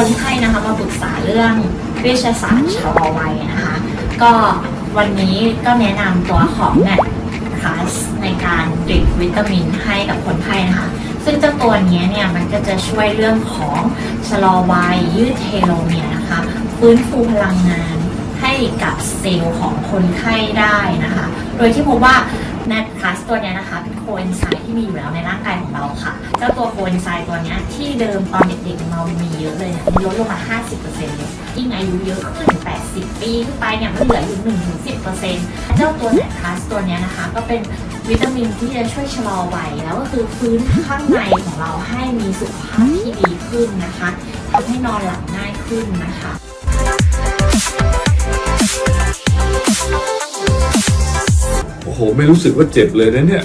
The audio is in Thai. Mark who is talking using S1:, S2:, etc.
S1: คนไข้นะคะมาปรึกษาเรื่องเวชศาสตร์ชะลอวัยนะคะ ก็วันนี้ก็แนะนำตัวของแมทคลาสในการดริปวิตามินให้กับคนไข้นะคะ ซึ่งเจ้าตัวนี้เนี่ยมันก็จะช่วยเรื่องของชะลอวัยยืดเทโลเมียนะคะ ฟื้นฟูพลังงานให้กับเซลล์ของคนไข้ได้นะคะ โดยที่พบว่าแนทพลัสตัวเนี้ยนะคะ เป็นโคเอนไซม์ที่มีอยู่แล้วในร่างกายของเราค่ะ เจ้าตัวโคเอนไซม์ตัวเนี้ยที่เดิมตอนเด็กๆเรามีเยอะเลยเนี่ยมันลดลงมา 50%เลยยิ่งอายุเยอะขึ้น 80 ปีขึ้นไปเนี่ยมันเหลืออยู่1-10%เจ้าตัวแนทพลัสตัวเนี้ยนะคะ ก็เป็นวิตามินที่จะช่วยชะลอวัยแล้วก็คือฟื้นข้างในของเราให้มีสุขภาพที่ดีขึ้นนะคะทำให้นอนหลับง่ายขึ้นนะคะ
S2: โอ้โห ไม่รู้สึกว่าเจ็บเลยนะเนี่ย